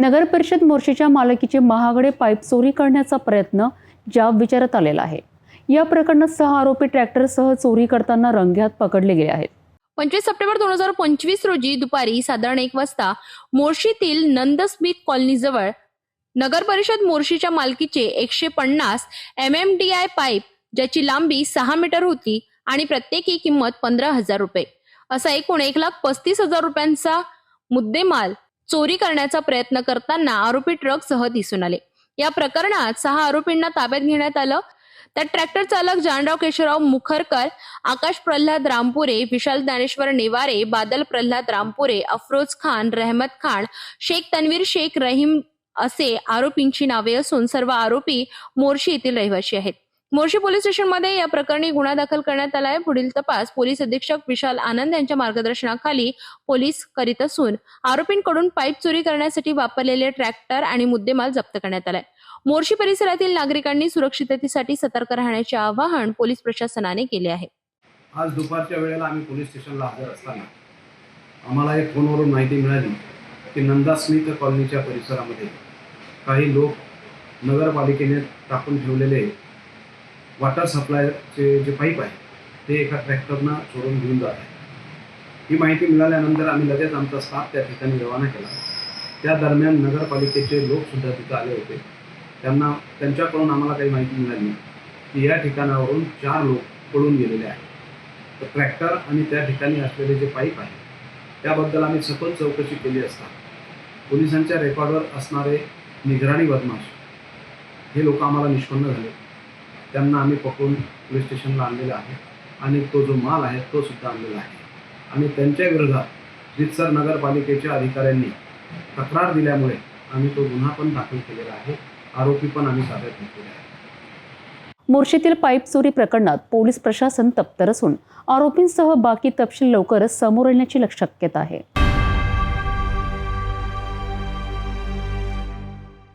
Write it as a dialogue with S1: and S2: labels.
S1: नगर परिषद मोर्शीच्या मालकीचे महागडे पाईप चोरी करण्याचा प्रयत्न जाब विचारत आलेला आहे या प्रकरणात सहा आरोपी ट्रॅक्टरसह चोरी करताना रंग्यात पकडले गेले आहेत.
S2: पंचवीस सप्टेंबर दोन हजार पंचवीस रोजी दुपारी साधारण एक वाजता मोर्शीतील नंदस्मित कॉलनीजवळ नगर परिषद मोर्शीच्या मालकीचे एकशे पन्नास M M D I pipe ज्याची लांबी सहा मीटर होती आणि प्रत्येकी किंमत पंधरा हजार रुपये असा एकूण एक लाख पस्तीस हजार रुपयांचा मुद्देमाल चोरी करण्याचा प्रयत्न करताना आरोपी ट्रक सह दिसून आले. या प्रकरणात सहा आरोपींना ताब्यात घेण्यात आलं. त्यात ट्रॅक्टर चालक जानराव केशवराव मुखरकर आकाश प्रल्हाद रामपुरे विशाल ज्ञानेश्वर नेवारे बादल प्रल्हाद रामपुरे अफरोज खान रहमत खान शेख तन्वीर शेख रहीम असे आरोपींची नावे असून सर्व आरोपी मोर्शी येथील रहिवासी आहेत. मोर्शी पोलीस स्टेशनमध्ये या प्रकरणी गुन्हा दाखल करण्यात आलाय पुढील तपास पोलीस अधीक्षक विशाल आनंद यांच्या मार्गदर्शनाखाली पोलीस करीत असून आरोपींकडून पाईप चोरी करण्यासाठी वापरलेले ट्रॅक्टर आणि मुद्देमाल जप्त करण्यात आलाय मोर्शी परिसरातील नागरिकांनी सुरक्षिततेसाठी सतर्क राहण्याचे आवाहन पोलीस प्रशासनाने केले आहे.
S3: आज दुपारच्या वेळेला आम्ही पोलीस स्टेशनला हजर असताना आम्हाला एक फोनवरून माहिती मिळाली की नंदा स्मित कॉलनीच्या परिसरामध्ये काही लोक नगरपालिकेने टाकून ठेवलेले वॉटर सप्लायचे जे पाईप आहे ते एका ट्रॅक्टरनं सोडून घेऊन जात आहे. ही माहिती मिळाल्यानंतर आम्ही लगेच आमचा स्टाफ त्या ठिकाणी रवाना केला. त्या दरम्यान नगरपालिकेचे लोकसुद्धा तिथं आले होते. त्यांना त्यांच्याकडून आम्हाला काही माहिती मिळाली की या ठिकाणावरून चार लोक पळून गेलेले आहेत. तर ट्रॅक्टर आणि त्या ठिकाणी असलेले जे पाईप आहे त्याबद्दल आम्ही सखोल चौकशी केली असता. पोलिसांच्या रेकॉर्डवर असणारे निगराणी बदमाश हे लोक आम्हाला निष्पन्न झाले. त्यांना आम्ही पकडून पोलीस स्टेशनला आणलेलं आहे. आणि तो जो माल आहे तो सुद्धा आणलेला आहे. आणि त्यांच्या विरोधात रितसर नगरपालिकेच्या अधिकाऱ्यांनी तक्रार दिल्यामुळे आम्ही तो गुन्हा पण दाखल केलेला आहे. आरोपी पण आम्ही ताब्यात घेतलेले आहे
S1: मोर्शीतील पाईप चोरी प्रकरणात पोलीस प्रशासन तप्तर असून आरोपींसह बाकी तपशील लवकरच समोर येण्याची शक्यता आहे.